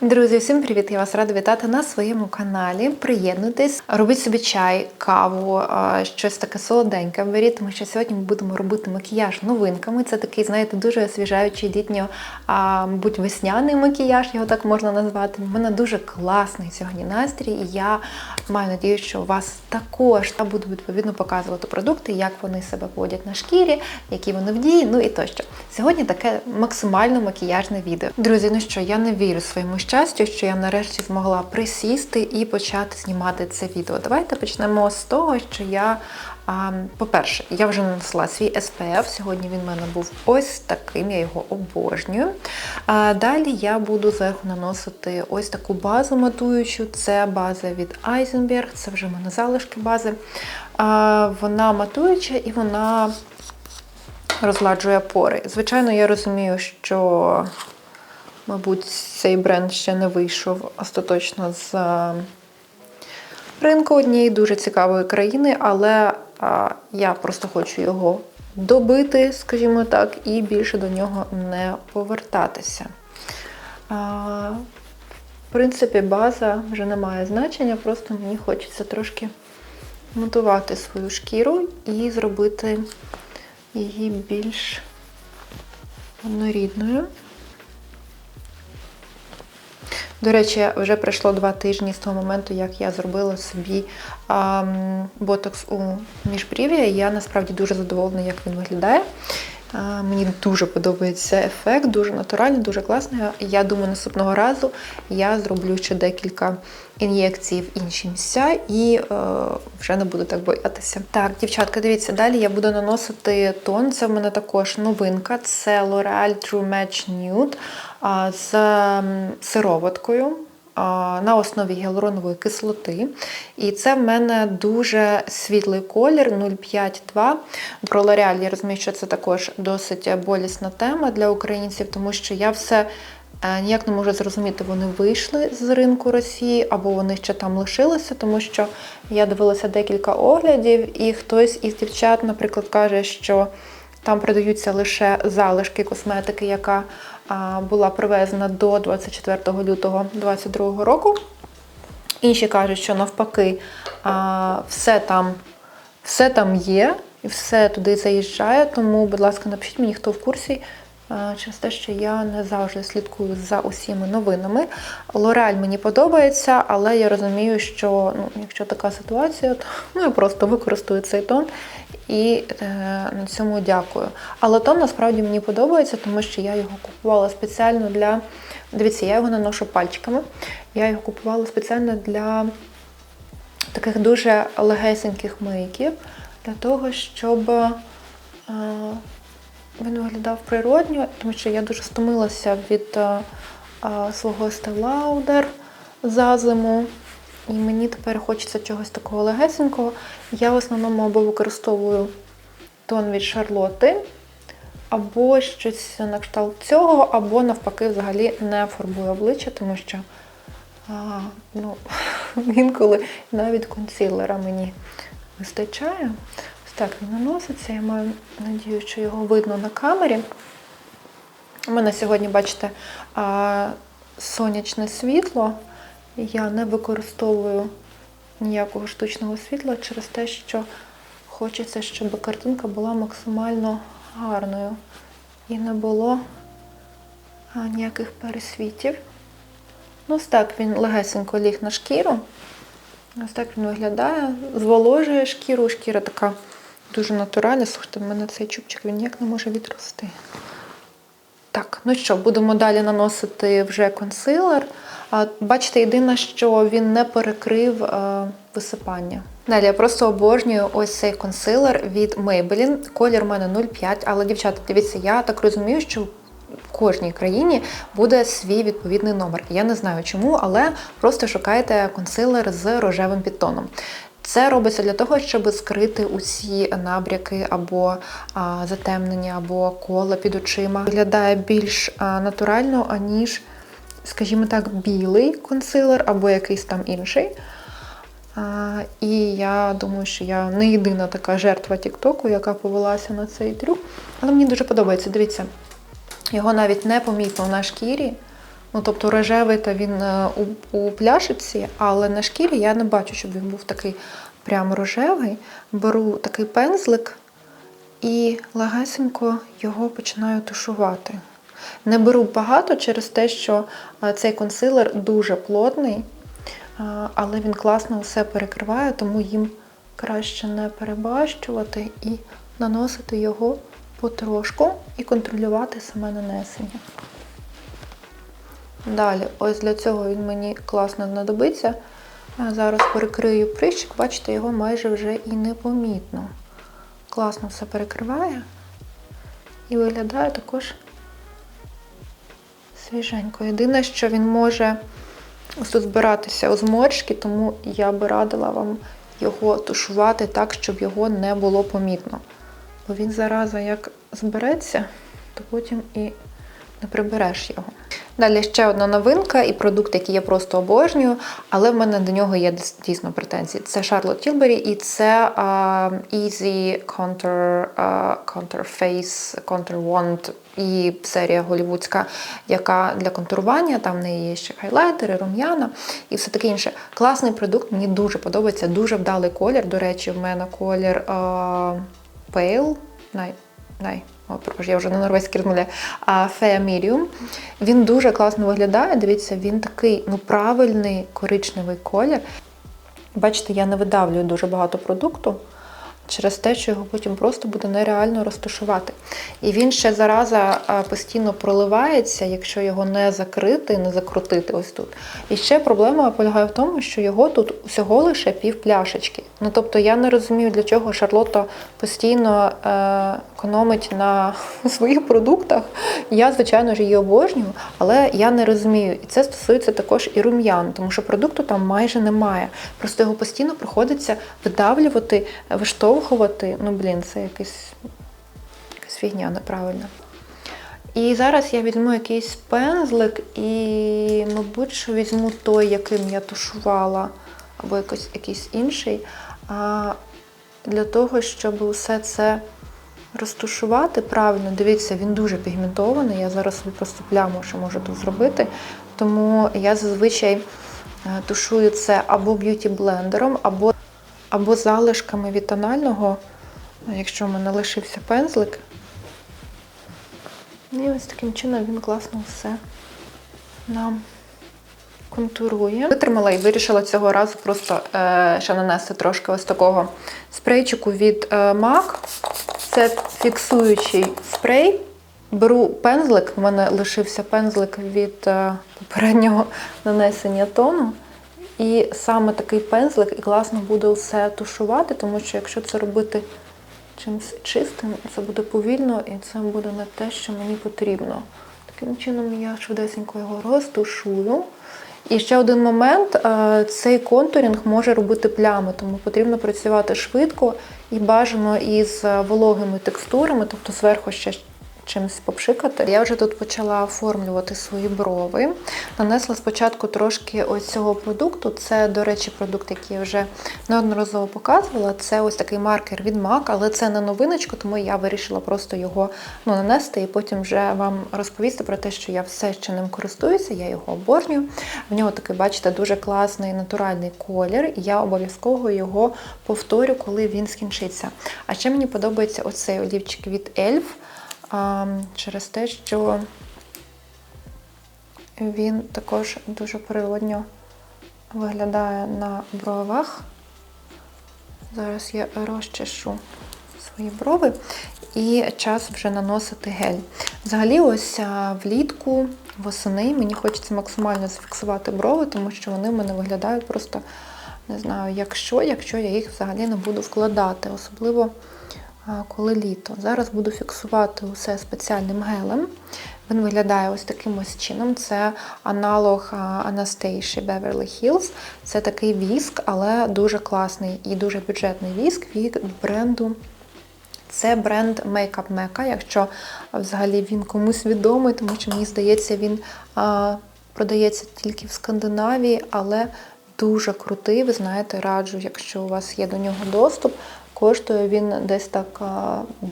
Друзі, всім привіт! Я вас рада вітати на своєму каналі. Приєднуйтесь, робіть собі чай, каву, щось таке солоденьке беріть, тому що сьогодні ми будемо робити макіяж новинками. Це такий, знаєте, дуже освіжаючий літньо, а, весняний макіяж, його так можна назвати. У мене дуже класний сьогодні настрій, і я маю надію, що у вас також я буду відповідно показувати продукти, як вони себе поводять на шкірі, які вони в дії, ну і тощо. Сьогодні таке максимально макіяжне відео. Друзі, ну що, я не вірю своєму щастю, що я нарешті змогла присісти і почати знімати це відео. Давайте почнемо з того, що я. По-перше, я вже нанесла свій SPF. Сьогодні він в мене був ось таким, я його обожнюю. Далі я буду зверху наносити ось таку базу матуючу. Це база від Eisenberg, це вже в мене залишки бази. Вона матуюча і вона розладжує пори. Звичайно, я розумію, що, мабуть, цей бренд ще не вийшов остаточно з е, ринку однієї дуже цікавої країни, але я просто хочу його добити, скажімо так, і більше до нього не повертатися. В принципі, база вже не має значення, просто мені хочеться трошки мотувати свою шкіру і зробити її більш однорідною. До речі, вже пройшло два тижні з того моменту, як я зробила собі ботокс у міжбрів'я. Я насправді дуже задоволена, як він виглядає. Мені дуже подобається ефект, дуже натуральний, дуже класний. Я думаю, наступного разу я зроблю ще декілька ін'єкцій в інші місця і е, вже не буду так боятися. Так, дівчатка, дивіться, далі я буду наносити тон. Це в мене також новинка. Це L'Oreal True Match Nude з сироваткою на основі гіалуронової кислоти. І це в мене дуже світлий колір 052. Про L'Oreal я розумію, що це також досить болісна тема для українців, тому що я все. е, Ніяк не можу зрозуміти, вони вийшли з ринку Росії або вони ще там лишилися, тому що я дивилася декілька оглядів, і хтось із дівчат, наприклад, каже, що там продаються лише залишки косметики, яка була привезена до 24 лютого 2022 року. Інші кажуть, що навпаки, все там, все там є, і все туди заїжджає. Тому, будь ласка, напишіть мені, хто в курсі. Через те, що я не завжди слідкую за усіма новинами. Лореаль мені подобається, але я розумію, що ну, якщо така ситуація, то ну, я просто використаю цей тон і е, на цьому дякую. Але тон насправді мені подобається, тому що я його купувала спеціально для. Дивіться, я його наношу пальчиками. Я його купувала спеціально для таких дуже легесеньких мийків, для того, щоб е, він виглядав природньо, тому що я дуже стомилася від е, е, свого Lauder за зиму. І мені тепер хочеться чогось такого легесенького. Я в основному або використовую тон від Шарлоти, або щось на кшталт цього, або навпаки взагалі не фарбую обличчя, тому що а, ну, інколи навіть консилера мені вистачає. Ось так він наноситься. Я маю надію, що його видно на камері. У мене сьогодні, бачите, сонячне світло. Я не використовую ніякого штучного світла через те, що хочеться, щоб картинка була максимально гарною і не було ніяких пересвітів. Ну, ось так він легесенько ліг на шкіру. Ось так він виглядає, зволожує шкіру. Шкіра така дуже натуральна. Слухайте, в мене цей чубчик він ніяк не може відрости. Так, ну що, будемо далі наносити вже консилер. Бачите, єдине, що він не перекрив е, висипання. Далі я просто обожнюю ось цей консилер від Maybelline. Колір у мене 0,5, але, дівчата, дивіться, я так розумію, що в кожній країні буде свій відповідний номер. Я не знаю чому, але просто шукайте консилер з рожевим підтоном. Це робиться для того, щоб скрити усі набряки або а, затемнення, або кола під очима. Виглядає більш а, натурально, аніж, скажімо так, білий консилер або якийсь там інший. І я думаю, що я не єдина така жертва Тіктоку, яка повелася на цей трюк. Але мені дуже подобається. Дивіться, його навіть не помітно на шкірі. Ну, тобто рожевий та він е, у, у пляшиці, але на шкірі я не бачу, щоб він був такий прям рожевий. Беру такий пензлик і легесенько його починаю тушувати. Не беру багато через те, що е, цей консилер дуже плотний, е, але він класно все перекриває, тому їм краще не перебащувати і наносити його потрошку і контролювати саме нанесення. Далі, ось для цього він мені класно знадобиться. Зараз перекрию прищик, бачите, його майже вже і не помітно. Класно все перекриває і виглядає також свіженько. Єдине, що він може збиратися у зморшки, тому я би радила вам його тушувати так, щоб його не було помітно. Бо він зараза як збереться, то потім і не прибереш його. Далі ще одна новинка і продукт, який я просто обожнюю, але в мене до нього є дійсно претензії. Це Charlotte Tilbury і це а, Easy Contour, а, Contour Face, Contour Wand і серія голівудська, яка для контурування, там в неї є ще хайлайтери, рум'яна і все таке інше. Класний продукт, мені дуже подобається, дуже вдалий колір. До речі, в мене колір а, Pale, най, о, я вже на норвезькій розмовляю, а Фея Міріум. Він дуже класно виглядає. Дивіться, він такий ну, правильний коричневий колір. Бачите, я не видавлюю дуже багато продукту через те, що його потім просто буде нереально розташувати. І він ще зараза постійно проливається, якщо його не закрити, не закрутити ось тут. І ще проблема полягає в тому, що його тут всього лише пів пляшечки. Ну тобто я не розумію, для чого Шарлотта постійно е, економить на своїх продуктах. Я, звичайно ж, її обожнюю, але я не розумію. І це стосується також і рум'ян, тому що продукту там майже немає. Просто його постійно приходиться видавлювати, виштовхувати. Ну, блін, це якась, якась фігня неправильна. І зараз я візьму якийсь пензлик і, мабуть, що візьму той, яким я тушувала, або якийсь, якийсь інший. А для того, щоб усе це розтушувати правильно, дивіться, він дуже пігментований. Я зараз собі просто пляму, що можу тут зробити. Тому я зазвичай е, тушую це або б'юті-блендером, або, або залишками від тонального, якщо в мене лишився пензлик. І ось таким чином він класно все нам контурує. Витримала і вирішила цього разу просто е, ще нанести трошки ось такого спрейчику від е, MAC. Це фіксуючий спрей. Беру пензлик, в мене лишився пензлик від е, попереднього нанесення тону. І саме такий пензлик і класно буде все тушувати, тому що якщо це робити чимось чистим, це буде повільно і це буде не те, що мені потрібно. Таким чином я швидесенько його розтушую. І ще один момент: е, цей контурінг може робити плями, тому потрібно працювати швидко і бажано із е, вологими текстурами, тобто зверху ще чимось попшикати. Я вже тут почала оформлювати свої брови. Нанесла спочатку трошки ось цього продукту. Це, до речі, продукт, який я вже неодноразово показувала. Це ось такий маркер від MAC, але це не новиночка, тому я вирішила просто його ну, нанести і потім вже вам розповісти про те, що я все ще ним користуюся, я його обожнюю. В нього такий, бачите, дуже класний натуральний колір, і я обов'язково його повторю, коли він скінчиться. А ще мені подобається оцей олівчик від ELF а, через те, що він також дуже природньо виглядає на бровах. Зараз я розчешу свої брови і час вже наносити гель. Взагалі, ось влітку, восени мені хочеться максимально зафіксувати брови, тому що вони в мене виглядають просто не знаю, якщо, якщо я їх взагалі не буду вкладати, особливо коли літо. Зараз буду фіксувати усе спеціальним гелем. Він виглядає ось таким ось чином. Це аналог а, Anastasia Beverly Hills. Це такий віск, але дуже класний і дуже бюджетний віск від бренду. Це бренд Makeup Mecca, якщо взагалі він комусь відомий, тому що мені здається, він а, продається тільки в Скандинавії, але дуже крутий. Ви знаєте, раджу, якщо у вас є до нього доступ, Коштує він десь так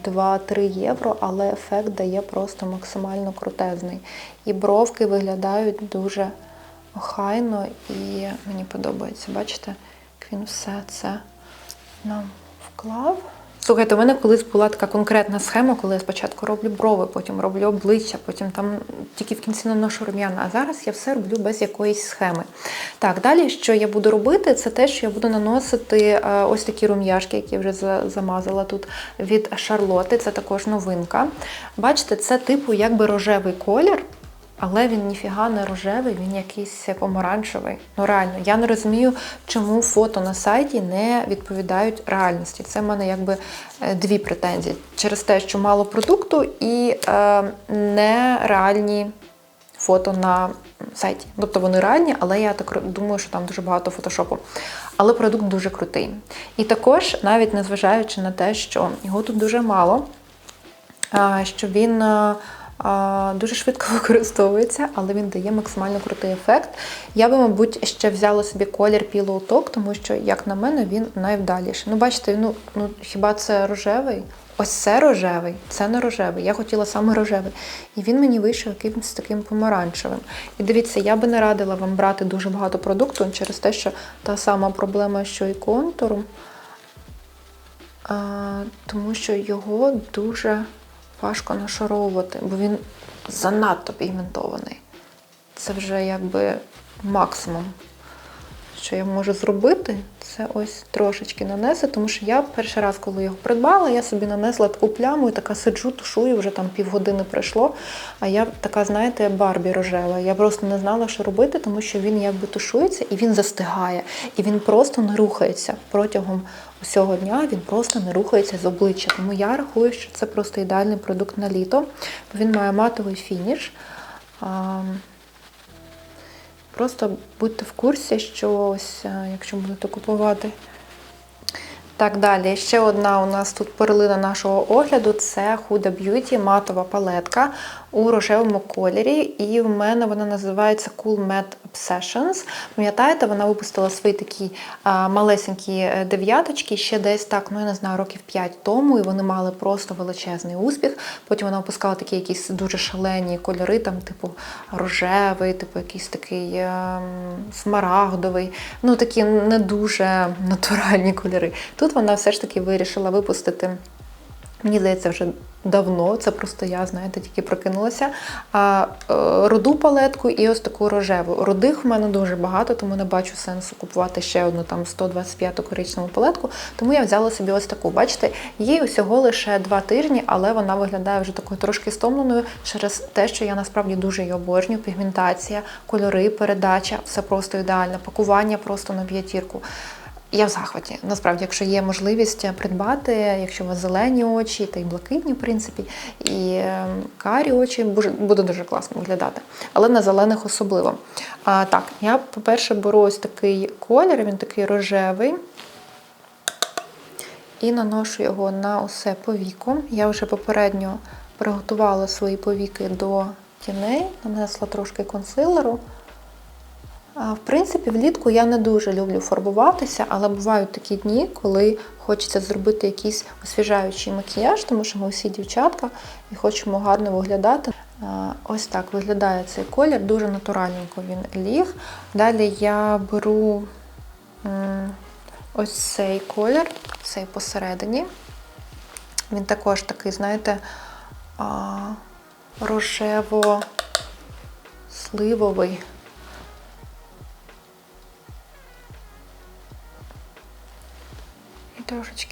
2-3 євро, але ефект дає просто максимально крутезний. І бровки виглядають дуже охайно і мені подобається. Бачите, як він все це нам вклав. Слухайте, у мене колись була така конкретна схема, коли я спочатку роблю брови, потім роблю обличчя, потім там тільки в кінці наношу рум'яна. А зараз я все роблю без якоїсь схеми. Так, далі, що я буду робити, це те, що я буду наносити е, ось такі рум'яшки, які я вже за- замазала тут від Шарлоти. Це також новинка. Бачите, це типу якби рожевий колір. Але він ніфіга не рожевий, він якийсь помаранчевий. Ну реально, я не розумію, чому фото на сайті не відповідають реальності. Це в мене якби е, дві претензії через те, що мало продукту і е, нереальні фото на сайті. Тобто вони реальні, але я так думаю, що там дуже багато фотошопу. Але продукт дуже крутий. І також, навіть незважаючи на те, що його тут дуже мало, а, що він а, дуже швидко використовується, але він дає максимально крутий ефект. Я би, мабуть, ще взяла собі колір Pillow Talk, тому що, як на мене, він найвдаліший. Ну, бачите, ну, ну хіба це рожевий? Ось це рожевий, це не рожевий. Я хотіла саме рожевий. І він мені вийшов якимось таким помаранчевим. І дивіться, я би не радила вам брати дуже багато продукту через те, що та сама проблема, що і контуром. Тому що його дуже важко нашаровувати, бо він занадто пігментований. Це вже якби максимум, що я можу зробити, це ось трошечки нанести, тому що я перший раз, коли його придбала, я собі нанесла таку пляму і така сиджу, тушую, вже там півгодини пройшло. А я така, знаєте, Барбі рожева. Я просто не знала, що робити, тому що він якби тушується і він застигає. І він просто не рухається протягом усього дня, він просто не рухається з обличчя. Тому я рахую, що це просто ідеальний продукт на літо, бо він має матовий фініш. Просто будьте в курсі, що ось, е, якщо будете купувати. Так, далі. Ще одна у нас тут перлина нашого огляду це Huda Beauty матова палетка у рожевому кольорі. І в мене вона називається Cool Matte Obsessions. Пам'ятаєте, вона випустила свої такі а, малесенькі е, дев'яточки ще десь так, ну я не знаю, років 5 тому, і вони мали просто величезний успіх. Потім вона випускала такі якісь дуже шалені кольори, там, типу рожевий, типу якийсь такий ем, смарагдовий. Ну такі не дуже натуральні кольори. Тут вона все ж таки вирішила випустити. Мені здається, вже давно, це просто я, знаєте, тільки прокинулася. А е, руду палетку і ось таку рожеву. Рудих в мене дуже багато, тому не бачу сенсу купувати ще одну там 125-ту коричневу палетку. Тому я взяла собі ось таку. Бачите, їй усього лише два тижні, але вона виглядає вже такою трошки стомленою через те, що я насправді дуже її обожнюю. Пігментація, кольори, передача, все просто ідеально. Пакування просто на п'ятірку. Я в захваті. Насправді, якщо є можливість придбати, якщо у вас зелені очі, та й блакитні, в принципі, і е, карі очі, буде дуже класно виглядати. Але на зелених особливо. А, так, я, по-перше, беру ось такий колір, він такий рожевий. І наношу його на усе повіку. Я вже попередньо приготувала свої повіки до тіней, нанесла трошки консилеру. В принципі, влітку я не дуже люблю фарбуватися, але бувають такі дні, коли хочеться зробити якийсь освіжаючий макіяж, тому що ми всі дівчатка і хочемо гарно виглядати. Ось так виглядає цей колір, дуже натуральненько він ліг. Далі я беру ось цей колір, цей посередині. Він також такий, знаєте, рожево-сливовий.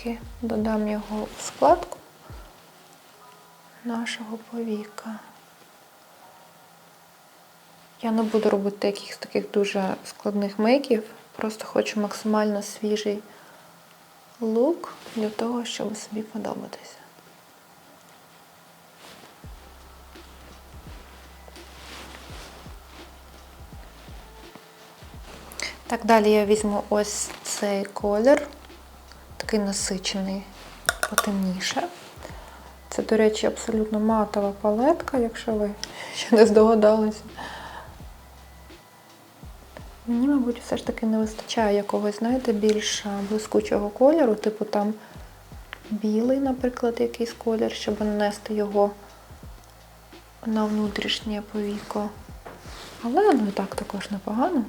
Трошечки додам його у складку нашого повіка. Я не буду робити якихось таких дуже складних мейків, просто хочу максимально свіжий лук для того, щоб собі подобатися. Так, далі я візьму ось цей колір, такий насичений, потемніше. Це, до речі, абсолютно матова палетка, якщо ви ще не здогадалися. Мені, мабуть, все ж таки не вистачає якогось, знаєте, більш блискучого кольору, типу там білий, наприклад, якийсь колір, щоб нанести його на внутрішнє повіко. Але ну і так також непогано.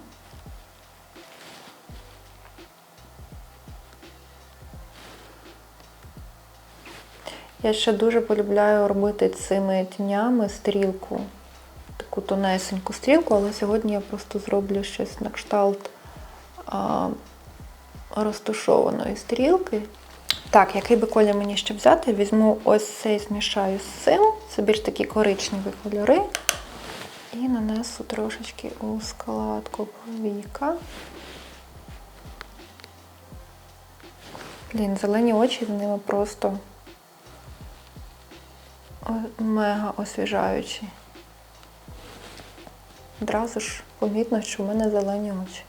Я ще дуже полюбляю робити цими тінями стрілку, таку тонесеньку стрілку, але сьогодні я просто зроблю щось на кшталт а, розташованої стрілки. Так, який би колір мені ще взяти? Візьму ось цей змішаю з цим. Це більш такі коричневі кольори. І нанесу трошечки у складку повіка. Блін, зелені очі з ними просто мега освіжаючі. Одразу ж помітно, що в мене зелені очі.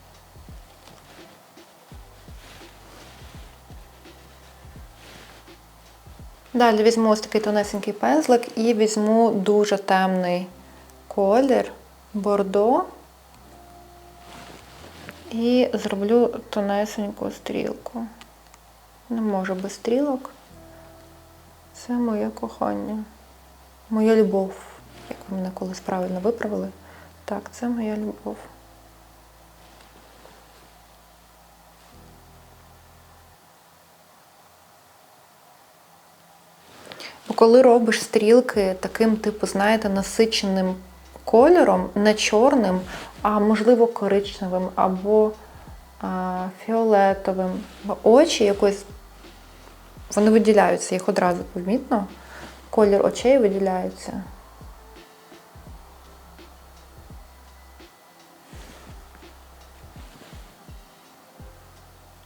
Далі візьму ось такий тонесенький пензлик і візьму дуже темний колір бордо і зроблю тонесеньку стрілку. Не можу без стрілок. Це моє кохання. Моя любов, як ви мене колись правильно виправили. Так, це моя любов. Бо коли робиш стрілки таким, типу, знаєте, насиченим кольором, не чорним, а можливо коричневим або а, фіолетовим, бо очі якось вони виділяються, їх одразу помітно. Колір очей виділяється.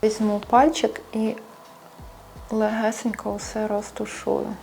Візьму пальчик і легесенько усе розтушую.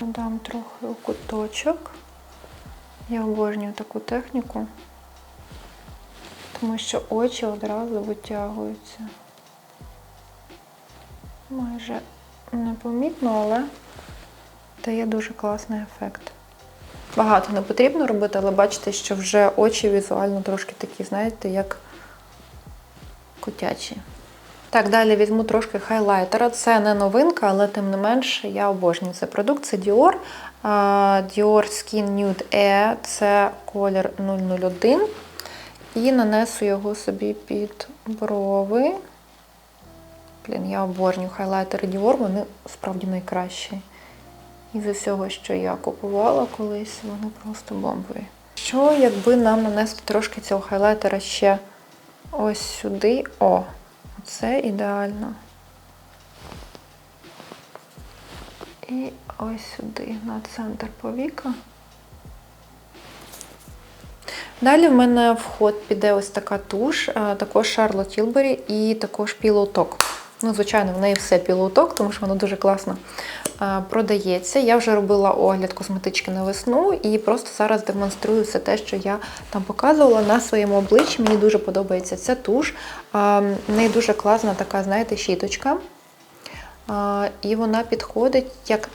Дам трохи у куточок. Я обожнюю таку техніку, тому що очі одразу витягуються. Майже непомітно, але дає дуже класний ефект. Багато не потрібно робити, але бачите, що вже очі візуально трошки такі, знаєте, як котячі. Так, далі візьму трошки хайлайтера. Це не новинка, але тим не менше я обожнюю цей продукт. Це Dior. Dior Skin Nude Air. Це колір 001. І нанесу його собі під брови. Блін, я обожнюю хайлайтери Dior, вони справді найкращі. І з усього, що я купувала колись, вони просто бомбові. Що, якби нам нанести трошки цього хайлайтера ще ось сюди? О! Це ідеально. І ось сюди, на центр повіка. Далі в мене в ход піде ось така туш, також Charlotte Tilbury і також Talk. Ну, звичайно, в неї все пілоток, тому що воно дуже класно продається. Я вже робила огляд косметички на весну і просто зараз демонструю все те, що я там показувала на своєму обличчі. Мені дуже подобається ця туш. А, В неї дуже класна така, знаєте, щіточка. І вона підходить, як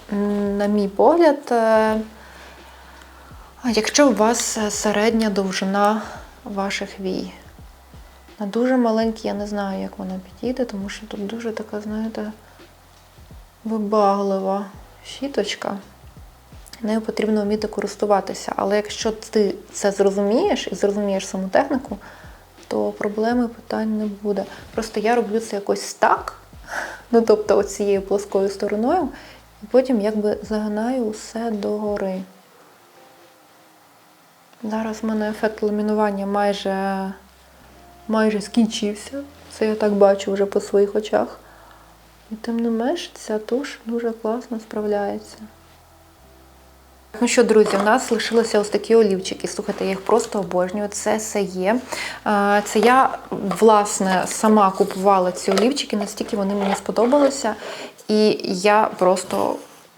на мій погляд, е, якщо у вас е, середня довжина ваших вій. На дуже маленькі, я не знаю, як вона підійде, тому що тут дуже така, знаєте, вибаглива щіточка. Нею потрібно вміти користуватися. Але якщо ти це зрозумієш і зрозумієш саму техніку, то проблеми питань не буде. Просто я роблю це якось так, ну тобто оцією плоскою стороною, і потім якби загинаю усе догори. Зараз в мене ефект ламінування майже, майже скінчився. Це я так бачу вже по своїх очах. І тим не менш, ця туш дуже класно справляється. Ну що, друзі, у нас лишилися ось такі олівчики. Слухайте, я їх просто обожнюю. Це все є. Це я, власне, сама купувала ці олівчики, настільки вони мені сподобалися. І я просто.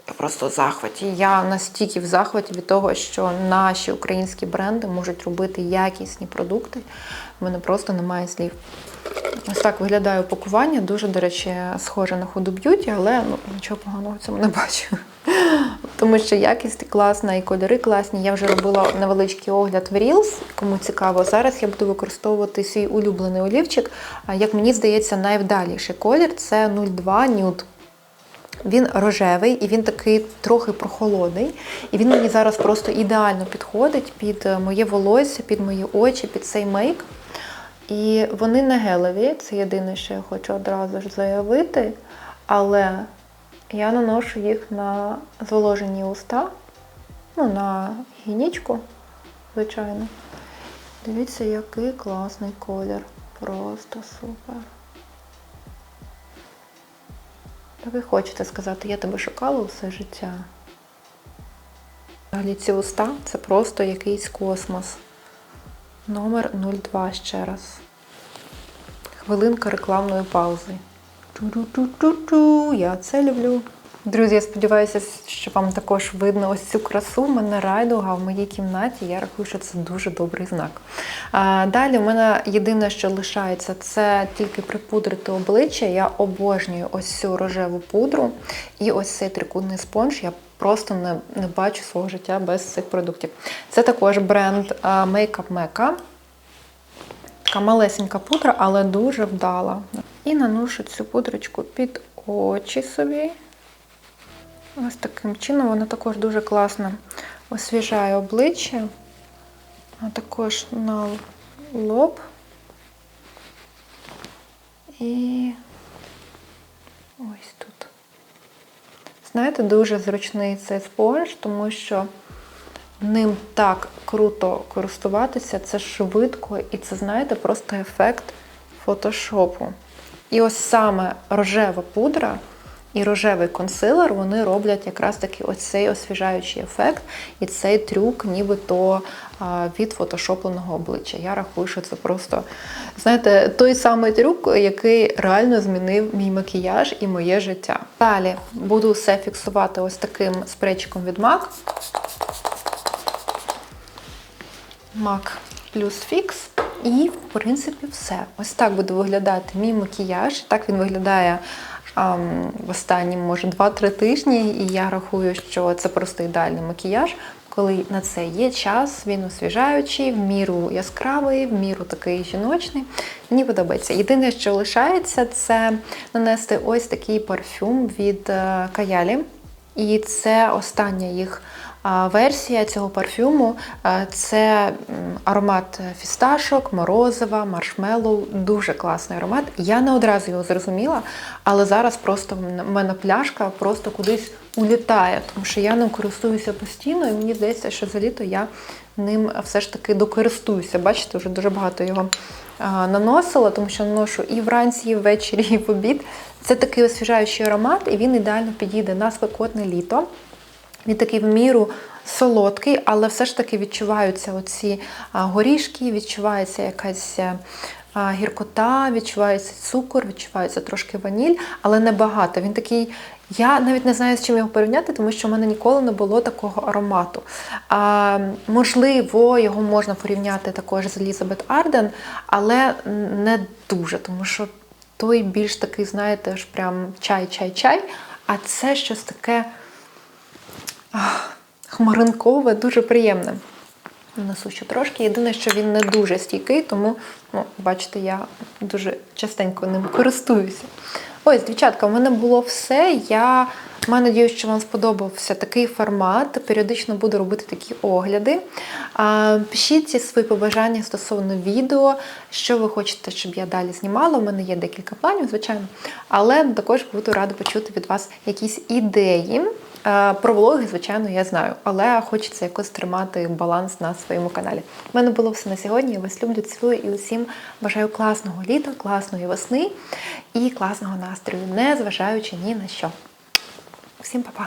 Я просто в захваті. Я настільки в захваті від того, що наші українські бренди можуть робити якісні продукти. У мене просто немає слів. Ось так виглядає упакування. Дуже, до речі, схоже на ходу б'юті, але ну, нічого поганого в цьому не бачу. Тому що якість класна і кольори класні. Я вже робила невеличкий огляд в Reels, кому цікаво. Зараз я буду використовувати свій улюблений олівчик. Як мені здається, найвдаліший колір це 02 Nude. Він рожевий і він такий трохи прохолодний. І він мені зараз просто ідеально підходить під е, моє волосся, під мої очі, під цей мейк. І вони не гелеві, це єдине, що я хочу одразу ж заявити. Але я наношу їх на зволожені уста, ну, на гінічку, звичайно. Дивіться, який класний колір. Просто супер. Так і хочете сказати, я тебе шукала усе життя. Взагалі ці уста це просто якийсь космос. Номер 02 ще раз. Хвилинка рекламної паузи. Ту-ду-ту-ту-ту. Я це люблю. Друзі, я сподіваюся, що вам також видно ось цю красу. У мене райдуга в моїй кімнаті. Я рахую, що це дуже добрий знак. А, далі у мене єдине, що лишається, це тільки припудрити обличчя. Я обожнюю ось цю рожеву пудру і ось цей трикутний спонж. Я просто не, не бачу свого життя без цих продуктів. Це також бренд а, Makeup Mecca. Така малесенька пудра, але дуже вдала. І наношу цю пудрочку під очі собі. Ось таким чином вона також дуже класно освіжає обличчя, а також на лоб. І ось тут. Знаєте, дуже зручний цей спонж, тому що ним так круто користуватися, це швидко і це, знаєте, просто ефект фотошопу. І ось саме рожева пудра і рожевий консилер вони роблять якраз таки ось цей освіжаючий ефект і цей трюк, нібито від фотошопленого обличчя. Я рахую, що це просто, знаєте, той самий трюк, який реально змінив мій макіяж і моє життя. Далі буду все фіксувати ось таким спрейчиком від MAC. MAC плюс Fix. І, в принципі, все. Ось так буде виглядати мій макіяж. Так він виглядає в останні, може, 2-3 тижні. І я рахую, що це просто ідеальний макіяж. Коли на це є час, він освіжаючий, в міру яскравий, в міру такий жіночний. Мені подобається. Єдине, що лишається, це нанести ось такий парфюм від е, Каялі. І це остання їх версія цього парфюму. Це аромат фісташок, морозива, маршмеллоу. Дуже класний аромат. Я не одразу його зрозуміла, але зараз просто в мене пляшка просто кудись улітає, тому що я ним користуюся постійно, і мені здається, що за літо я ним все ж таки докористуюся. Бачите, вже дуже багато його наносила, тому що наношу і вранці, і ввечері, і в обід. Це такий освіжаючий аромат, і він ідеально підійде на спекотне літо. Він такий в міру солодкий, але все ж таки відчуваються оці горішки, відчувається якась гіркота, відчувається цукор, відчувається трошки ваніль, але не багато. Він такий. Я навіть не знаю, з чим його порівняти, тому що в мене ніколи не було такого аромату. А, Можливо, його можна порівняти також з Елізабет Арден, але не дуже, тому що той більш такий, знаєте, ж прям чай-чай-чай, а це щось таке хмаринкове, дуже приємне. Несу ще трошки. Єдине, що він не дуже стійкий, тому, ну, бачите, я дуже частенько ним користуюся. Ось, дівчатка, в мене було все. Я маю надію, що вам сподобався такий формат. Періодично буду робити такі огляди. Пишіть свої побажання стосовно відео, що ви хочете, щоб я далі знімала. У мене є декілька планів, звичайно. Але також буду рада почути від вас якісь ідеї. Е, Про влоги, звичайно, я знаю, але хочеться якось тримати баланс на своєму каналі. У мене було все на сьогодні. Я вас люблю, цілую і усім бажаю класного літа, класної весни і класного настрою, не зважаючи ні на що. Всім па-па!